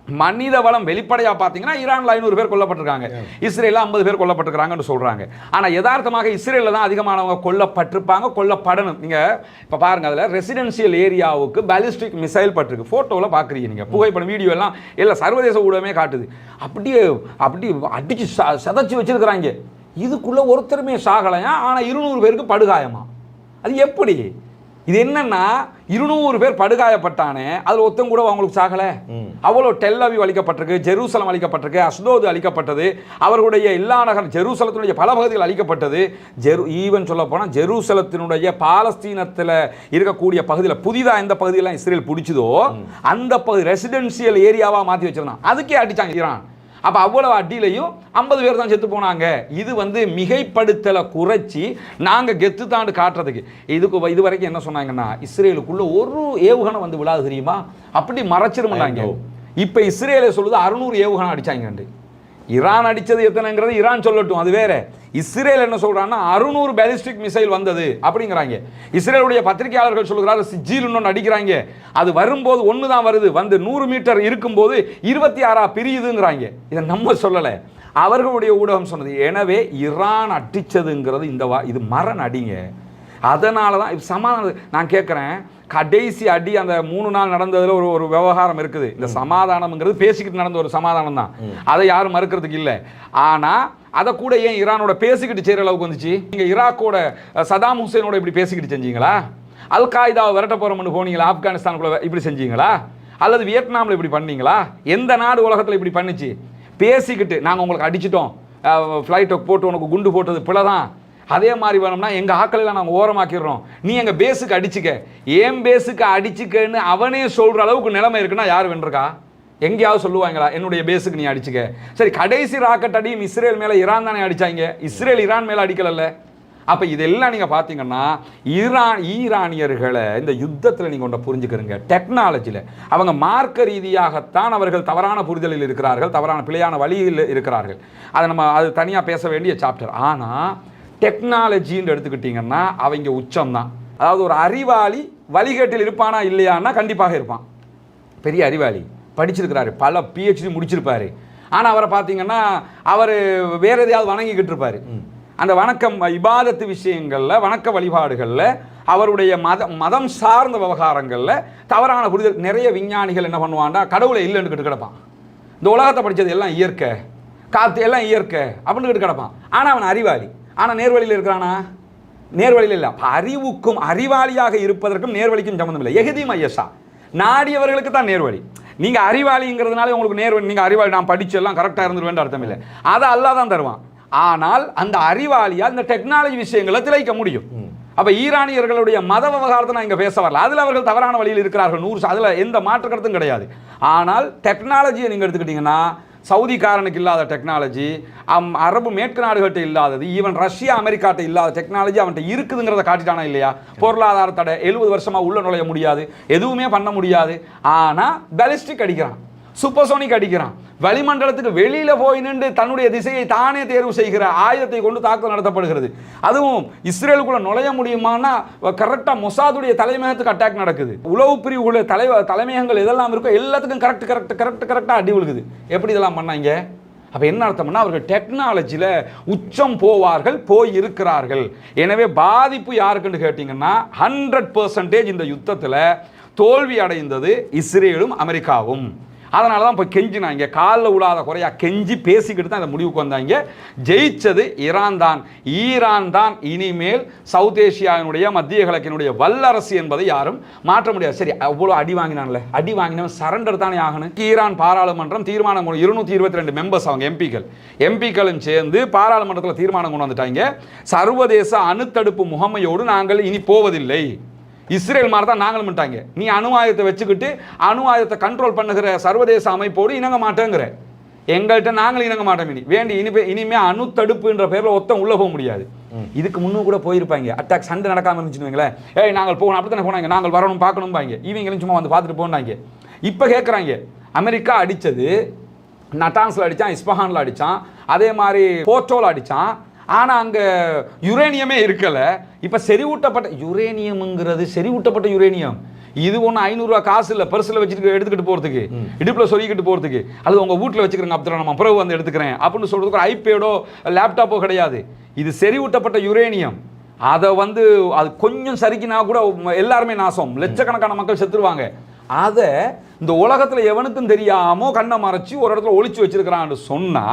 மனித வளம் வெளிப்படையா பார்த்தீங்கன்னா ஈரான்ல ஐநூறு பேர் கொல்லப்பட்டிருக்காங்க. இஸ்ரேல்ல ஐம்பது பேர் கொல்லப்பட்டிருக்காங்கன்னு சொல்றாங்க. ஆனா யதார்த்தமாக இஸ்ரேல்ல தான் அதிகமானவங்க கொல்லப்பட்டிருப்பாங்க கொல்லப்படணும். நீங்க இப்ப பாருங்க அதுல ரெசிடென்சியல் ஏரியாவுக்கு பாலிஸ்டிக் மிசைல் பட்டிருக்கு. போட்டோல பாக்குறீங்க நீங்க. புகைப்படம் வீடியோ எல்லாம் இல்ல சர்வதேச ஊடகமே காட்டுது. அப்படியே அப்படி அடிச்சு ச- சதைச்சு வச்சிருக்கிறாங்க. இதுக்குள்ள ஒருத்தருமே சாகலையா? ஆனா இருநூறு பேருக்கு படுகாயமா? அது எப்படி? இது என்னன்னா இருநூறு பேர் படுகாயப்பட்டானே அதுல ஒருத்தன் கூட அவங்களுக்கு சாகல. அவ்வளோ டெல்லவி அளிக்கப்பட்டிருக்கு ஜெருசலம் அளிக்கப்பட்டிருக்கு அஸ்தோது அளிக்கப்பட்டது அவர்களுடைய எல்லா நகரம் ஜெருசலத்தினுடைய பல பகுதிகள் அளிக்கப்பட்டது ஜெரு ஈவன் சொல்ல போனால் ஜெருசலத்தினுடைய பாலஸ்தீனத்தில் இருக்கக்கூடிய பகுதியில் புதிதாக எந்த பகுதியெல்லாம் இஸ்ரேல் பிடிச்சதோ அந்த பகுதி ரெசிடென்சியல் ஏரியாவா மாற்றி வச்சிருந்தான். அதுக்கே அடிச்சாங்க ஈரான் அப்ப அவ்வளவு அடியிலையும் ஐம்பது பேர் தான் செத்து போனாங்க. இது வந்து மிகைப்படுத்தலை குறைச்சி நாங்க கெத்து தாண்டு காட்டுறதுக்கு. இதுக்கு இது வரைக்கும் என்ன சொன்னாங்கன்னா இஸ்ரேலுக்குள்ள ஒரு ஏவுகணை வந்து விழாது தெரியுமா? அப்படி மறைச்சிருமாங்க. இப்ப இஸ்ரேலை சொல்லுது அறுநூறு ஏவுகணை அடிச்சாங்க ஈரான் அடித்தது எத்தனைங்கிறது ஈரான் சொல்லட்டும் அது வேற. இஸ்ரேல் என்ன சொல்கிறான்னா அறுநூறு பேலிஸ்டிக் மிசைல் வந்தது அப்படிங்கிறாங்க. இஸ்ரேலுடைய பத்திரிகையாளர்கள் சொல்கிறார் ஜீல் இன்னொன்று அடிக்கிறாங்க. அது வரும்போது ஒன்று தான் வருது வந்து நூறு மீட்டர் இருக்கும்போது இருபத்தி ஆறா பிரியுதுங்கிறாங்க. இதை நம்ம சொல்லலை. அவர்களுடைய ஊடகம் சொன்னது எனவே ஈரான் அடித்ததுங்கிறது இந்த வா இது மரண அடிங்க. அதனால தான் இப்போ சமாதானம் நான் கேட்குறேன் கடைசி அடி அந்த மூணு நாள் நடந்ததுல ஒரு ஒரு விவகாரம் இருக்குது. இந்த சமாதானம்ங்கிறது பேசிக்கிட்டு நடந்த ஒரு சமாதானம் தான். அதை யாரும் மறுக்கிறதுக்கு இல்லை. ஆனால் அதை கூட ஏன் ஈரானோட பேசிக்கிட்டு செய்கிற அளவுக்கு வந்துச்சு? நீங்கள் ஈராக்கோட சதாம் ஹுசேனோட இப்படி பேசிக்கிட்டு செஞ்சீங்களா? அல் காய்தாவை விரட்ட போகிறோம்னு போனீங்களா ஆப்கானிஸ்தானுக்குள்ள இப்படி செஞ்சீங்களா? அல்லது வியட்நாமில் இப்படி பண்ணீங்களா? எந்த நாடு உலகத்தில் இப்படி பண்ணுச்சு? பேசிக்கிட்டு நாங்கள் உங்களுக்கு அடிச்சிட்டோம். ஃப்ளைட்டை போட்டு உனக்கு குண்டு போட்டது பிழை தான் அதே மாதிரி வேணும்னா எங்கள் ஆக்களெல்லாம் நாங்கள் ஓரமாக்கிடுறோம். நீ எங்கள் பேஸுக்கு அடிச்சுக்க. ஏன் பேஸுக்கு அடிச்சுக்கன்னு அவனே சொல்கிற அளவுக்கு நிலைமை இருக்குன்னா யார் வென்றிருக்கா? எங்கேயாவது சொல்லுவாங்களா என்னுடைய பேஸுக்கு நீ அடிச்சுக்க. சரி கடைசி ராக்கெட் அடியும் இஸ்ரேல் மேலே ஈரான் தானே அடிச்சாங்க. இஸ்ரேல் ஈரான் மேலே அடிக்கலல்ல. அப்போ இதெல்லாம் நீங்கள் பார்த்தீங்கன்னா ஈரான் ஈரானியர்களை இந்த யுத்தத்தில் நீங்கள் ஒன்றை புரிஞ்சுக்கிறீங்க. டெக்னாலஜியில் அவங்க மார்க்க ரீதியாகத்தான் அவர்கள் தவறான புரிதலில் இருக்கிறார்கள் தவறான பிழையான வழியில் இருக்கிறார்கள். அதை நம்ம அது தனியாக பேச வேண்டிய சாப்டர் ஆனால் டெக்னாலஜின்னு எடுத்துக்கிட்டிங்கன்னா அவங்க உச்சம் தான் அதாவது ஒரு அறிவாளி வழிகேட்டில் இருப்பானா இல்லையான்னா கண்டிப்பாக இருப்பான். பெரிய அறிவாளி. படிச்சிருக்கிறாரு. பல பிஹெச்டி முடிச்சிருப்பாரு. ஆனால் அவரை பார்த்தீங்கன்னா அவர் வேற எதையாவது வணங்கிக்கிட்டு இருப்பாரு. அந்த வணக்கம் இபாதத்து விஷயங்களில் வணக்க வழிபாடுகளில் அவருடைய மத மதம் சார்ந்த விவகாரங்களில் தவறான புரிதல். நிறைய விஞ்ஞானிகள் என்ன பண்ணுவான்டா கடவுளை இல்லைன்னு கிடப்பான். இந்த உலகத்தை படித்தது எல்லாம் இயற்கை. காற்று எல்லாம் இயற்கை. அப்படின்னு கிடப்பான். ஆனால் அவன் அறிவாளி. ஆனால் நேர்வழியில் இருக்கிறானா? நேர்வழியில் இல்லை. அறிவுக்கும் அறிவாளியாக இருப்பதற்கும் நேர்வழிக்கும் சம்மந்தம் இல்லை. எகதி மையசா. நாடியவர்களுக்கு தான் நேர்வழி நீங்க அறிவாளிங்கிறதுனால உங்களுக்கு நேர்வழி நீங்க அறிவாளி நான் படிச்சு எல்லாம் கரெக்டாக இருந்துருவேன் அர்த்தம் இல்லை. அதை அல்லாஹ் தான் தருவான். ஆனால் அந்த அறிவாளியால் இந்த டெக்னாலஜி விஷயங்களை திளைக்க முடியும். அப்ப ஈரானியர்களுடைய மத விவகாரத்தை நான் இங்க பேச வரல. அதுல அவர்கள் தவறான வழியில் இருக்கிறார்கள். நூறு அதுல எந்த மாற்று கருத்தும் கிடையாது. ஆனால் டெக்னாலஜியை நீங்க எடுத்துக்கிட்டீங்கன்னா சவுதிக்காரனுக்கு இல்லாத டெக்னாலஜி அம் அரபு மேற்கு நாடுகள்கிட்ட இல்லாதது ஈவன் ரஷ்யா அமெரிக்காட்ட இல்லாத டெக்னாலஜி அவன்கிட்ட இருக்குதுங்கிறத காட்டிட்டானா இல்லையா? பொருளாதார தடை எழுபது வருஷமாக உள்ள நுழைய முடியாது எதுவுமே பண்ண முடியாது. ஆனால் பேலிஸ்டிக் அடிக்கிறான் சூப்பர்சோனிக் அடிக்கிறான். வளிமண்டலத்துக்கு வெளியில போய் நின்று தன்னுடைய திசையை தானே தேர்வு செய்கிற ஆயுதத்தை கொண்டு தாக்குதல் நடத்தப்படுகிறது. அதுவும் இஸ்ரேலுக்குள்ள நுழைய முடியுமானா கரெக்டாக மொசாதுடைய தலைமையகத்துக்கு அட்டாக் நடக்குது. உளவு பிரிவுக்குள்ள தலை தலைமையகங்கள் இதெல்லாம் இருக்கோ எல்லாத்துக்கும் கரெக்ட் கரெக்ட் கரெக்ட் கரெக்டாக அடி விழுகுது. எப்படி இதெல்லாம் பண்ணாங்க? அப்போ என்ன அர்த்தம்னா அவர்கள் டெக்னாலஜியில் உச்சம் போவார்கள் போய் இருக்கிறார்கள் எனவே பாதிப்பு யாருக்குன்னு கேட்டிங்கன்னா ஹண்ட்ரட் பர்சன்டேஜ் இந்த யுத்தத்தில் தோல்வி அடைந்தது இஸ்ரேலும் அமெரிக்காவும். அதனால தான் இப்போ கெஞ்சினாங்க. காலில் விழாத குறையாக கெஞ்சி பேசிக்கிட்டு தான் இந்த முடிவுக்கு வந்தாங்க. ஜெயிச்சது ஈரான் தான். ஈரான் தான் இனிமேல் சவுத் ஏசியாவினுடைய மத்திய கிழக்கினுடைய வல்லரசு என்பதை யாரும் மாற்ற முடியாது. சரி அவ்வளோ அடி வாங்கினான்ல. அடி வாங்கினவன் சரண்டர் தானே ஆகணும். ஈரான் பாராளுமன்றம் தீர்மானம் கொண்டு இருநூத்தி இருபத்தி ரெண்டு மெம்பர்ஸ் அவங்க எம்பிக்கள் எம்பிக்களும் சேர்ந்து பாராளுமன்றத்தில் தீர்மானம் கொண்டு வந்துட்டாங்க. சர்வதேச அணுத்தடுப்பு முகமையோடு நாங்கள் இனி போவதில்லை. இஸ்ரேல் மாதிரி தான் நாங்களும் பண்ணிட்டாங்க. நீ அணு ஆயுதத்தை வச்சுக்கிட்டு அணு ஆயுதத்தை கண்ட்ரோல் பண்ணுகிற சர்வதேச அமைப்போடு இணங்க மாட்டேங்கிற. எங்கள்கிட்ட நாங்களும் இணங்க மாட்டோம் இனி. வேண்டி இனிமே இனிமே அணு தடுப்புன்ற பேர்ல ஒருத்தன் உள்ள போக முடியாது. இதுக்கு முன்னும் கூட போயிருப்பாங்க. அட்டாக் சண்டை நடக்காம இருந்துச்சுன்னு வைங்களேன். ஏய் நாங்கள் போகணும் அப்படி தானே போனாங்க? நாங்கள் வரணும் பார்க்கணும் பாங்க இவங்களும் சும்மா வந்து பார்த்துட்டு போனாங்க. இப்போ கேட்குறாங்க அமெரிக்கா அடிச்சது நட்டான்ஸில் அடிச்சான் இஸ்பஹானில் அடிச்சான் அதே மாதிரி போர்ட்டோவில் அடிச்சான். ஆனா அங்க யுரேனியமே இருக்கல. இப்ப செறிவூட்டப்பட்ட யுரேனியம்ங்கிறது செறிவூட்டப்பட்ட யுரேனியம். இது ஒன்றும் ஐநூறுரூவா காசு இல்லை பர்ஸில் வச்சுட்டு எடுத்துக்கிட்டு போகிறதுக்கு இடுப்பில் சொருகிக்கிட்டு போகிறதுக்கு அல்லது உங்கள் வீட்டில் வச்சுக்கிறேங்க அப்படி நம்ம பிறகு வந்து எடுத்துக்கிறேன். அப்படின்னு சொல்கிறதுக்கு ஒரு ஐபேடோ லேப்டாப்போ கிடையாது. இது செறிவூட்டப்பட்ட யுரேனியம். அதை வந்து அது கொஞ்சம் சரிக்கினா கூட எல்லாருமே நாசம். லட்சக்கணக்கான மக்கள் செத்துருவாங்க. அதை இந்த உலகத்தில் எவனுக்கும் தெரியாமோ கண்ணை மறைச்சு ஒரு இடத்துல ஒளிச்சு வச்சிருக்கிறான்னு சொன்னா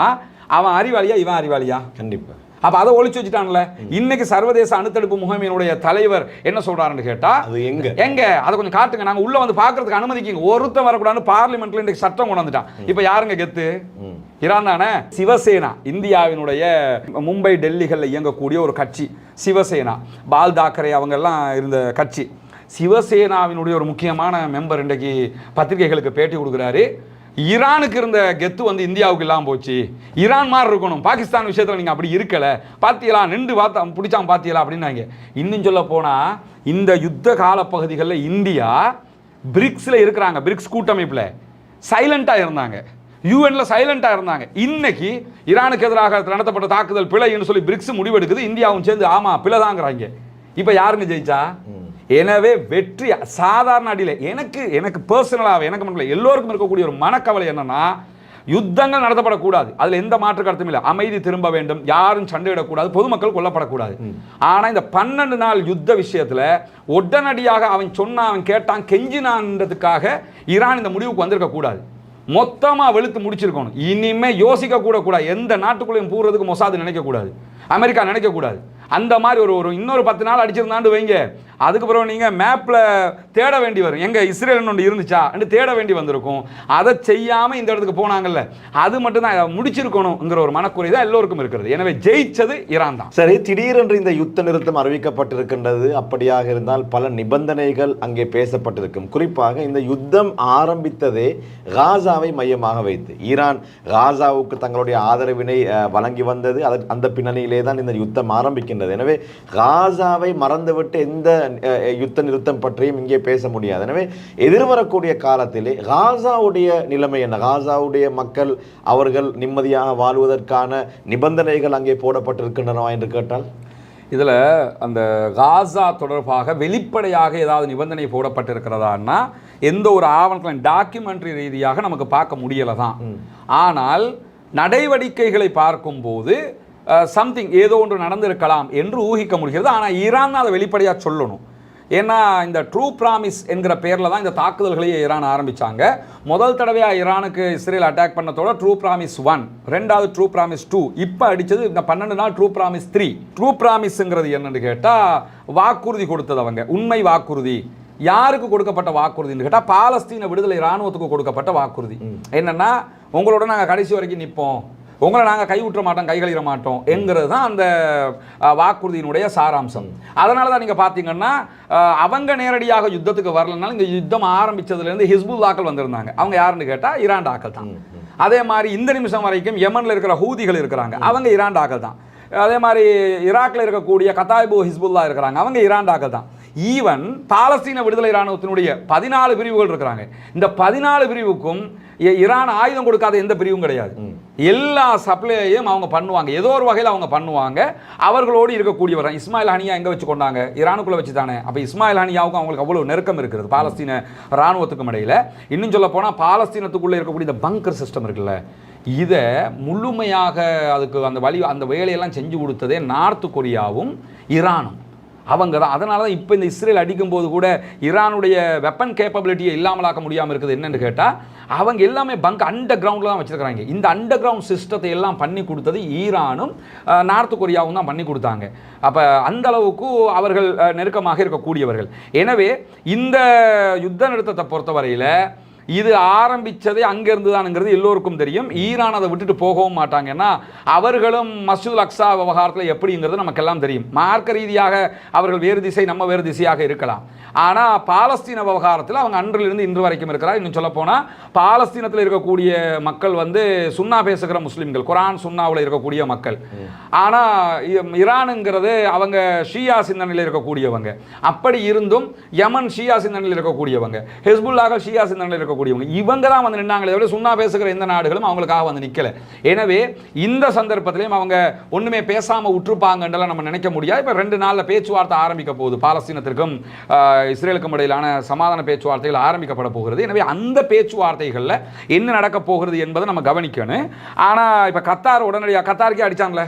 அவன் அறிவாளியா இவன் அறிவாளியா? கண்டிப்பா. அப்ப அதை ஒளிச்சு வச்சுட்டான்ல. இன்னைக்கு சர்வதேச அணுத்தடுப்பு முகமையினுடைய தலைவர் என்ன சொல்றாருன்னு கேட்டா அது எங்க? எங்க? அதை கொஞ்சம் காட்டுங்க. நாங்க உள்ள வந்து பாக்குறதுக்கு அனுமதிக்கிங்க. ஒருத்தன் வரக்கூடாதுன்னு பார்லிமெண்ட்ல இன்றைக்கு சட்டம் கொண்டு வந்துட்டான். இப்ப யாருங்க கெத்து. ஈரான் தானே? சிவசேனா இந்தியாவினுடைய மும்பை டெல்லிகளில் இயங்கக்கூடிய ஒரு கட்சி. சிவசேனா பால் தாக்கரே அவங்க எல்லாம் இருந்த கட்சி. சிவசேனாவினுடைய ஒரு முக்கியமான மெம்பர் இன்றைக்கு பத்திரிகைகளுக்கு பேட்டி கொடுக்குறாரு. ஈரானுக்கு இருந்த கெத்து வந்து இந்தியாவுக்கு இல்லாமல் போச்சு. ஈரான் மாதிரி இருக்கணும். பாகிஸ்தான் விஷயத்தில் நீங்கள் அப்படி இருக்கலை. பார்த்தீங்களா நின்று பார்த்தா பிடிச்சாம் பார்த்தீங்களா அப்படின்னாங்க. இன்னும் சொல்ல போனால் இந்த யுத்த காலப்பகுதிகளில் இந்தியா பிரிக்ஸில் இருக்கிறாங்க. பிரிக்ஸ் கூட்டமைப்பில். சைலண்ட்டாக இருந்தாங்க. யூஎன்ல சைலண்ட்டாக இருந்தாங்க. இன்னைக்கு ஈரானுக்கு எதிராக நடத்தப்பட்ட தாக்குதல் பிழைன்னு சொல்லி பிரிக்ஸ் முடிவெடுக்குது. இந்தியாவும் சேர்ந்து ஆமா பிழைதாங்கிறாங்க. இப்போ யாருங்க ஜெயிச்சா? எனவே வெற்றி சாதாரண அடியில் எனக்கு எனக்கு பர்சனலாக எனக்கு மட்டும் இல்லை எல்லோருக்கும் இருக்கக்கூடிய ஒரு மனக்கவலை என்னன்னா யுத்தங்கள் நடத்தப்படக்கூடாது. அதுல எந்த மாற்று கருத்தும் இல்லை. அமைதி திரும்ப வேண்டும் யாரும் சண்டையிடக்கூடாது பொதுமக்கள் கொல்லப்படக்கூடாது. ஆனா இந்த பன்னெண்டு நாள் யுத்த விஷயத்துல உடனடியாக அவன் சொன்னான் அவன் கேட்டான் கெஞ்சினான்றதுக்காக ஈரான் இந்த முடிவுக்கு வந்திருக்க கூடாது. மொத்தமா வெளுத்து முடிச்சிருக்கணும். இனிமே யோசிக்க கூட கூடாது. எந்த நாட்டுக்குள்ளேயும் பூர்றதுக்கு மொசாது நினைக்க கூடாது. அமெரிக்கா நினைக்க கூடாது. அந்த மாதிரி ஒரு ஒரு இன்னொரு பத்து நாள் அடிச்சிருந்தாண்டு வைங்க. அதுக்கப்புறம் நீங்கள் மேப்பில் தேட வேண்டி வரும். எங்கே இஸ்ரேல் ஒன்று இருந்துச்சா? தேட வேண்டி வந்திருக்கும். அதை செய்யாமல் இந்த இடத்துக்கு போனாங்கல்ல. அது மட்டும் தான் முடிச்சிருக்கணுங்கிற ஒரு மனக்குறை தான் எல்லோருக்கும் இருக்கிறது. எனவே ஜெயிச்சது ஈரான் தான். சரி திடீரென்று இந்த யுத்த நிறுத்தம் அறிவிக்கப்பட்டிருக்கின்றது. அப்படியாக இருந்தால் பல நிபந்தனைகள் அங்கே பேசப்பட்டிருக்கும். குறிப்பாக இந்த யுத்தம் ஆரம்பித்ததே காசாவை மையமாக வைத்து. ஈரான் காசாவுக்கு தங்களுடைய ஆதரவினை வழங்கி வந்தது. அதற்கு அந்த பின்னணியிலே தான் இந்த யுத்தம் ஆரம்பிக்கின்றது எனவே காசாவை மறந்துவிட்டு எந்த யுத்த நிறுத்தம் பற்றியும் இங்கே பேச முடியாது. எனவே எதிர்வரக்கூடிய காலத்திலே காசாவுடைய நிலைமை என்ன? காசாவுடைய மக்கள் அவர்கள் நிம்மதியாக வாழ்வதற்கான நிபந்தனைகள் அங்கே போடப்பட்டிருக்கின்றனவா என்று கேட்டால்? இதில் அந்த காசா தொடர்பாக வெளிப்படையாக ஏதாவது நிபந்தனை போடப்பட்டிருக்கிறதான்னா எந்த ஒரு ஆவணத்திலும் டாக்குமெண்ட்ரி ரீதியாக நமக்கு பார்க்க முடியலை தான். ஆனால் நடவடிக்கைகளை பார்க்கும்போது சம்திங் ஏதோ ஒன்று நடந்திருக்கலாம் என்று ஊகிக்க முடிகிறது. ஆனால் ஈரான் அதை வெளிப்படையாக சொல்லணும். ஏன்னா இந்த ட்ரூ ப்ராமிஸ் என்கிற பேரில் தான் இந்த தாக்குதல்களையே ஈரான் ஆரம்பிச்சாங்க. முதல் தடவையாக ஈரானுக்கு இஸ்ரேல் அட்டாக் பண்ணதோட ட்ரூ ப்ராமிஸ் ஒன் ரெண்டாவது ட்ரூ ப்ராமிஸ் டூ இப்போ அடிச்சது இந்த பன்னெண்டு நாள் ட்ரூ ப்ராமிஸ் த்ரீ ட்ரூ ப்ராமிஸ்ங்கிறது என்னன்னு கேட்டால் வாக்குறுதி கொடுத்தது அவங்க. உண்மை வாக்குறுதி. யாருக்கு கொடுக்கப்பட்ட வாக்குறுதின்னு கேட்டால் பாலஸ்தீன விடுதலை இராணுவத்துக்கு கொடுக்கப்பட்ட வாக்குறுதி. என்னன்னா உங்களோட நாங்கள் கடைசி வரைக்கும் நிற்போம் உங்களை நாங்கள் கைவிட்ட மாட்டோம் கைகளிட மாட்டோம் என்கிறது தான் அந்த வாக்குறுதியினுடைய சாராம்சம். அதனால தான் நீங்கள் பார்த்தீங்கன்னா அவங்க நேரடியாக யுத்தத்துக்கு வரலனாலும் இந்த யுத்தம் ஆரம்பித்ததுலேருந்து ஹிஸ்புல்லாக்கள் வந்திருந்தாங்க. அவங்க யாருன்னு கேட்டால் இராண்டாக்கள் தான். அதே மாதிரி இந்த நிமிஷம் வரைக்கும் யமனில் இருக்கிற ஹூதிகள் இருக்கிறாங்க. அவங்க ஈரான் தான். அதே மாதிரி ஈராக்கில் இருக்கக்கூடிய கத்தாய்பு ஹிஸ்புல்லா இருக்கிறாங்க. அவங்க ஈரான் தான். ஈவன் பாலஸ்தீன விடுதலை இராணுவத்தினுடைய பதினாலு பிரிவுகள் இருக்கிறாங்க. இந்த பதினாலு பிரிவுக்கும் ஈரான் ஆயுதம் கொடுக்காத எந்த பிரிவும் கிடையாது. எல்லா சப்ளையையும் அவங்க பண்ணுவாங்க. ஏதோ ஒரு வகையில் அவங்க பண்ணுவாங்க. அவர்களோடு இருக்கக்கூடியவர் இஸ்மாயில் ஹனியா எங்க வச்சு கொண்டாங்க? ஈரானுக்குள்ள வச்சு தானே அப்போ இஸ்மாயில் ஹனியாவுக்கும் அவங்களுக்கு அவ்வளவு நெருக்கம் இருக்கிறது பாலஸ்தீன இராணுவத்துக்கும் இடையில. இன்னும் சொல்ல போனால் பாலஸ்தீனத்துக்குள்ள இருக்கக்கூடிய இந்த பங்கர் சிஸ்டம் இருக்குல்ல இதை முழுமையாக அதுக்கு அந்த வழி அந்த வேலையெல்லாம் செஞ்சு கொடுத்ததே நார்த் கொரியாவும் ஈரானும் அவங்க தான் அதனால தான் இப்போ இந்த இஸ்ரேல் அடிக்கும்போது கூட ஈரானுடைய வெப்பன் கேப்பபிலிட்டியை இல்லாமலாக்க முடியாமல் இருக்குது. என்னென்னு கேட்டால் அவங்க எல்லாமே பங்க் அண்டர் கிரவுண்டில் தான் வச்சுருக்கிறாங்க. இந்த அண்டர் கிரவுண்ட் சிஸ்டத்தை எல்லாம் பண்ணி கொடுத்தது ஈரானும் நார்த் கொரியாவும் தான் பண்ணி கொடுத்தாங்க. அப்போ அந்த அளவுக்கு அவர்கள் நெருக்கமாக இருக்கக்கூடியவர்கள். எனவே இந்த யுத்த நிறுத்தத்தை பொறுத்தவரையில் இது ஆரம்பிச்சதே அங்கேருந்து தானுங்கிறது எல்லோருக்கும் தெரியும். ஈரான் அதை விட்டுட்டு போகவும் மாட்டாங்க ஏன்னா அவர்களும் மசூல் அக்ஸா விவகாரத்தில் எப்படிங்கிறது நமக்கெல்லாம் தெரியும். மார்க்க ரீதியாக அவர்கள் வேறு திசை நம்ம வேறு திசையாக இருக்கலாம். ஆனால் பாலஸ்தீன விவகாரத்தில் அவங்க அன்றிலிருந்து இன்று வரைக்கும் இருக்கிறார். இன்னும் சொல்லப்போனால் பாலஸ்தீனத்தில் இருக்கக்கூடிய மக்கள் வந்து சுன்னா பேசுகிற முஸ்லீம்கள் குரான் சுண்ணாவில் இருக்கக்கூடிய மக்கள். ஆனால் ஈரானுங்கிறது அவங்க ஷியா சிந்தனையில் இருக்கக்கூடியவங்க. அப்படி இருந்தும் யமன் ஷியா சிந்தனையில் இருக்கக்கூடியவங்க. ஹெஸ்புல்லாக ஷியா சிந்தனையில் இருக்கக்கூடியவங்க இவங்க தான் வந்து நின்னாங்களே விட சுன்னா பேசுகிற எந்த நாடுகளும் அவங்களுக்காக வந்து நிற்கல எனவே இந்த சந்தர்ப்பத்திலையும் அவங்க ஒன்றுமே பேசாமல் விட்டுருப்பாங்கன்றலாம் நம்ம நினைக்க முடியாது. இப்போ ரெண்டு நாளில் பேச்சுவார்த்தை ஆரம்பிக்க போகுது. பாலஸ்தீனத்திற்கும் இஸ்ரேலுக்கும் இடையிலான சமாதான பேச்சுவார்த்தைகள் ஆரம்பிக்கப்பட போகிறது. எனவே அந்த பேச்சுவார்த்தைகளில் என்ன நடக்க போகிறது என்பதை நம்ம கவனிக்கணும். ஆனால் இப்போ கத்தார் உடனடியாக கத்தாருக்கே அடிச்சாங்களே?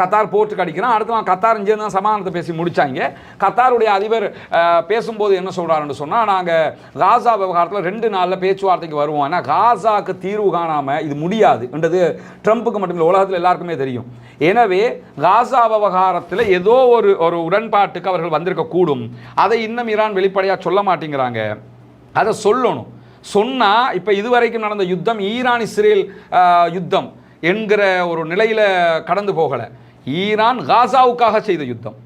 கத்தார் போர்ட்டுக்கு அடிக்கிறான். அடுத்து கத்தார் இங்கே தான் சமாதானத்தை பேசி முடிச்சாங்க. கத்தாருடைய அதிபர் பேசும்போது என்ன சொல்றாருன்னு சொன்னால் நாங்கள் காசா விவகாரத்தில் ரெண்டு நாளில் பேச்சுவார்த்தைக்கு வருவோம். ஏன்னா காசாக்கு தீர்வு காணாமல் இது முடியாது. என்றது ட்ரம்ப்புக்கு மட்டும் இல்லை உலகத்தில் எல்லாருக்குமே தெரியும். எனவே காசா விவகாரத்தில் ஏதோ ஒரு ஒரு உடன்பாட்டுக்கு அவர்கள் வந்திருக்கக்கூடும் அதை இன்னும் ஈரான் வெளிப்படையாக சொல்ல மாட்டேங்கிறாங்க. அதை சொல்லணும். சொன்னால் இப்போ இதுவரைக்கும் நடந்த யுத்தம் ஈரான் இஸ்ரேல் யுத்தம் என்கிற ஒரு நிலையில் கடந்து போகலை. ஈரான் காசாவுக்காக செய்த யுத்தம்.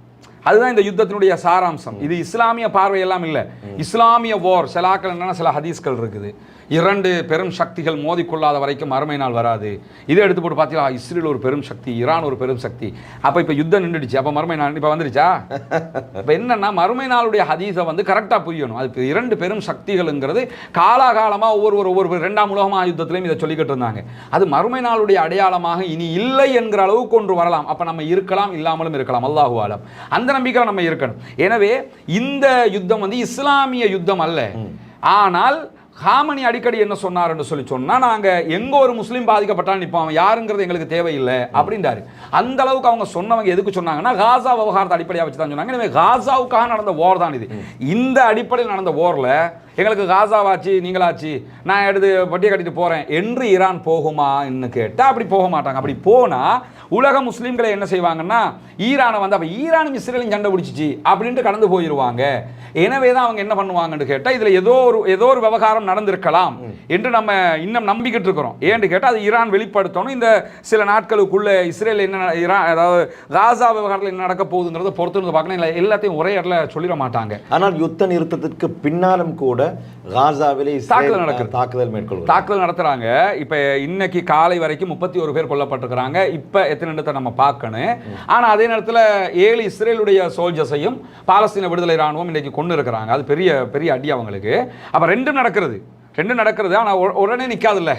அதுதான் இந்த யுத்தத்தினுடைய சாராம்சம். இது இஸ்லாமிய பார்வை எல்லாம் இல்லை இஸ்லாமிய வார் சிலாக்கள் என்னன்னா சில ஹதீஸ்கள் இருக்குது. இரண்டு பெரும் சக்திகள் மோதிக்கொள்ளாத வரைக்கும் மறுமை நாள் வராது. இதை எடுத்து போட்டு பார்த்தீங்களா? இஸ்ரேல் ஒரு பெரும் சக்தி ஈரான் ஒரு பெரும் சக்தி. அப்போ இப்போ யுத்தம் நின்றுடுச்சு. அப்போ மறுமை நாள் இப்போ வந்துருச்சா இப்போ என்னன்னா மறுமை நாளுடைய ஹதீஸை வந்து கரெக்டாக புரியணும். அது இப்ப இரண்டு பெரும் சக்திகள்ங்கிறது காலாகாலமாக ஒவ்வொரு ஒவ்வொரு ரெண்டாம் உலக மகாயுத்தத்திலையும் இதை சொல்லிக்கிட்டு இருந்தாங்க. அது மறுமை நாளுடைய அடையாளமாக இனி இல்லை என்கிற அளவுக்கு ஒன்று வரலாம். அப்போ நம்ம இருக்கலாம் இல்லாமலும் இருக்கலாம். அல்லாஹு ஆலம். அந்த நம்பிக்கையில் நம்ம இருக்கணும். எனவே இந்த யுத்தம் வந்து இஸ்லாமிய யுத்தம் அல்ல. ஆனால் ஹாமனி அடிக்கடி என்ன சொன்னார்னு சொல்லி சொன்னால் நாங்கள் எங்கே ஒரு முஸ்லீம் பாதிக்கப்பட்டாலும் நிற்போம் அவன் யாருங்கிறது எங்களுக்கு தேவையில்லை அப்படின்றாரு. அந்த அளவுக்கு அவங்க சொன்னவங்க எதுக்கு சொன்னாங்கன்னா காசா விவகாரத்தை அடிப்படையாக வச்சு தான் சொன்னாங்க. எனவே காசாவுக்காக நடந்த ஓர் தான் இது. இந்த அடிப்படையில் நடந்த ஓரில் எங்களுக்கு காசாவாச்சு நீங்களாச்சு நான் எடுத்து வட்டியை கட்டிட்டு போகிறேன் என்று ஈரான் போகுமான்னு கேட்டால் அப்படி போக மாட்டாங்க. அப்படி போனால் உலக முஸ்லீம்களை என்ன செய்வாங்கன்னா ஈரானை வந்து அப்ப ஈரானும் இஸ்ரேலும் சண்டை பிடிச்சிச்சு அப்படின்ட்டு கடந்து போயிடுவாங்க எனவே தான் அவங்க என்ன பண்ணுவாங்கன்னு கேட்டா இதுல ஏதோ ஒரு ஏதோ ஒரு விவகாரம் நடந்திருக்கலாம் என்று நம்ம இன்னும் நம்பிக்கிட்டு இருக்கிறோம். ஏன்னு கேட்டா அது ஈரான் வெளிப்படுத்தணும். இந்த சில நாட்களுக்குள்ள இஸ்ரேல் என்ன ஈரான் அதாவது காசா விவகாரத்தில் என்ன நடக்க போகுதுங்கிறத பொறுத்து இருந்து பார்க்கணும். இல்லை எல்லாத்தையும் ஒரே இடத்துல சொல்லிட மாட்டாங்க. ஆனால் யுத்த நிறுத்தத்திற்கு பின்னாலும் கூட காசாவிலே தாக்குதல் நடக்குது. தாக்குதல் மேற்கொள்வது தாக்குதல் நடத்துறாங்க. இப்ப இன்னைக்கு காலை வரைக்கும் முப்பத்தி ஒரு பேர் கொல்லப்பட்டிருக்கிறாங்க. இப்ப எத்தனை நம்ம பார்க்கணும். ஆனா அதே நேரத்துல ஏழு இஸ்ரேலுடைய சோல்ஜர்ஸையும் பாலஸ்தீன விடுதலை ராணுவம் இன்னைக்கு கொண்டு இருக்கிறாங்க. அது பெரிய பெரிய அடி அவங்களுக்கு. அப்போ ரெண்டும் நடக்கிறது. ரெண்டும் நடக்கிறது. ஆனா உடனே நிக்காதுல்ல.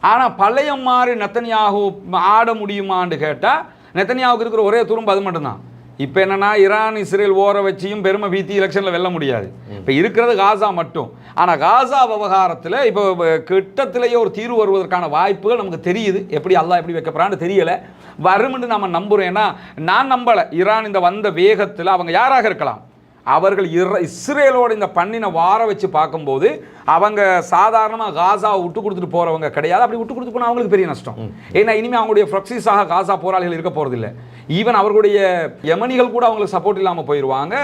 ஆனா பழைய மாதிரி நெத்தனியாகு ஆட முடியுமான்னு கேட்டா நெத்தனியாவுக்கு இருக்கிற ஒரே துரும்பு அது மட்டும்தான். இப்போ என்னன்னா ஈரான் இஸ்ரேல் ஓர வச்சியும் பெருமை பீத்தி எலெக்ஷனில் வெல்ல முடியாது. இப்போ இருக்கிறது காசா மட்டும். ஆனால் காசா விவகாரத்தில் இப்போ கிட்டத்திலேயே ஒரு தீர்வு வருவதற்கான வாய்ப்புகள் நமக்கு தெரியுது. எப்படி அல்லாஹ் எப்படி வைக்கப்படுறான்னு தெரியல. வரும்னு நம்ம நம்புறோம். ஏன்னா நான் நம்பலை. ஈரான் இந்த வந்த வேகத்தில் அவங்க யாராக இருக்கலாம்? அவர்கள் இர இஸ்ரேலோட இந்த பண்ணின வார வச்சு பார்க்கும்போது அவங்க சாதாரணமாக காசாவை விட்டு கொடுத்துட்டு போறவங்க கிடையாது. அப்படி விட்டு கொடுத்து போனால் அவங்களுக்கு பெரிய நஷ்டம். ஏன்னா இனிமேல் அவங்களுடைய ஃப்ரக்சிஸாக காசா போராளிகள் இருக்க போறதில்ல ஈவன் அவர்களுடைய யமனிகள் கூட அவங்களுக்கு சப்போர்ட் இல்லாமல் போயிடுவாங்க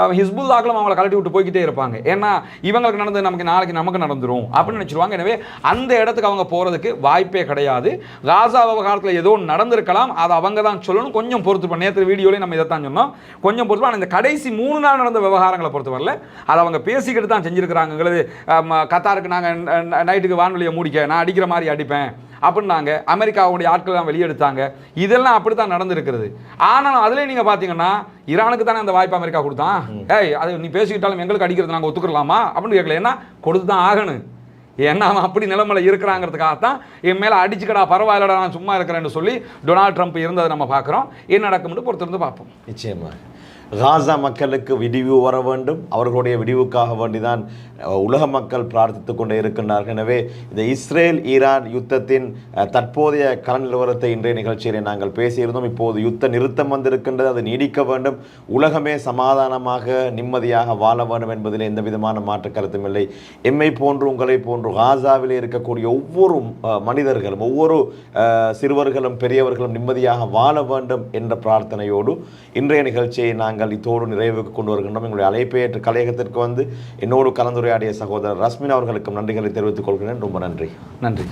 அஹ் ஹிஸ்புல்லாக்களும் அவங்கள கழட்டி விட்டு போய்கிட்டே இருப்பாங்க. ஏன்னா இவங்களுக்கு நடந்தது நமக்கு நாளைக்கு நமக்கு நடந்துரும் அப்படின்னு நினச்சிருவாங்க. எனவே அந்த இடத்துக்கு அவங்க போகிறதுக்கு வாய்ப்பே கிடையாது. காசா விவகாரத்தில் ஏதோ நடந்திருக்கலாம். அதை அவங்க தான் சொல்லணும். கொஞ்சம் பொறுத்து நேற்று வீடியோலேயே நம்ம இதை தான் சொன்னோம். கொஞ்சம் பொறுத்து ஆனால் இந்த கடைசி மூணு நாள் நடந்த விவகாரங்களை பொறுத்தவரையில் அதை அவங்க பேசிக்கிட்டு தான் செஞ்சுருக்கிறாங்கிறது கத்தாருக்கு நாங்கள் நைட்டுக்கு வானொலியை மூடிக்க நான் அடிக்கிற மாதிரி அடிப்பேன் அப்படின்னாங்க. அமெரிக்காவுடைய ஆட்கள் தான் வெளியெடுத்தாங்க. இதெல்லாம் அப்படி தான் நடந்திருக்கிறது. ஆனாலும் அதுலேயே நீங்கள் பார்த்தீங்கன்னா ஈரானுக்கு தானே அந்த வாய்ப்பு அமெரிக்கா கொடுத்தான்? ஏய் அது நீ பேசிக்கிட்டாலும் எங்களுக்கு அடிக்கிறது நாங்கள் ஒத்துக்கலாமா? அப்படின்னு கேட்கல ஏன்னா கொடுத்து தான் ஆகணும். ஏன்னா அவன் அப்படி நிலைமையில இருக்கிறாங்கிறதுக்காகத்தான் என் மேலே அடிச்சுக்கடா பரவாயில்லடா நான் சும்மா இருக்கிறேன்னு சொல்லி டொனால்ட் ட்ரம்ப் இருந்ததை நம்ம பார்க்குறோம் என்ன நடக்கும்னு பொறுத்திருந்து பார்ப்போம். நிச்சயமா. காசா மக்களுக்கு விடிவு வர வேண்டும். அவர்களுடைய விடிவுக்காக வேண்டிதான் உலக மக்கள் பிரார்த்தித்து கொண்டே இருக்கின்றார்கள். எனவே இந்த இஸ்ரேல் ஈரான் யுத்தத்தின் தற்போதைய கள நிலவரத்தை இன்றைய நிகழ்ச்சியிலே நாங்கள் பேசியிருந்தோம். இப்போது யுத்த நிறுத்தம் வந்திருக்கின்றது. அது நீடிக்க வேண்டும். உலகமே சமாதானமாக நிம்மதியாக வாழ வேண்டும் என்பதில் எந்த விதமான மாற்று கருத்தும் இல்லை. எம்மை போன்று உங்களை போன்று காசாவிலே இருக்கக்கூடிய ஒவ்வொரு மனிதர்களும் ஒவ்வொரு சிறுவர்களும் பெரியவர்களும் நிம்மதியாக வாழ வேண்டும் என்ற பிரார்த்தனையோடு இன்றைய நிகழ்ச்சியை நாங்கள் இத்தோடு நிறைவுக்கு கொண்டு வருகின்றோம். எங்களுடைய அழைப்பேற்ற கலையகத்திற்கு வந்து என்னோடு கலந்துரையாடிய சகோதரர் ரஸ்மின் அவர்களுக்கும் நன்றிகளை தெரிவித்துக் கொள்கிறேன். ரொம்ப நன்றி. நன்றி.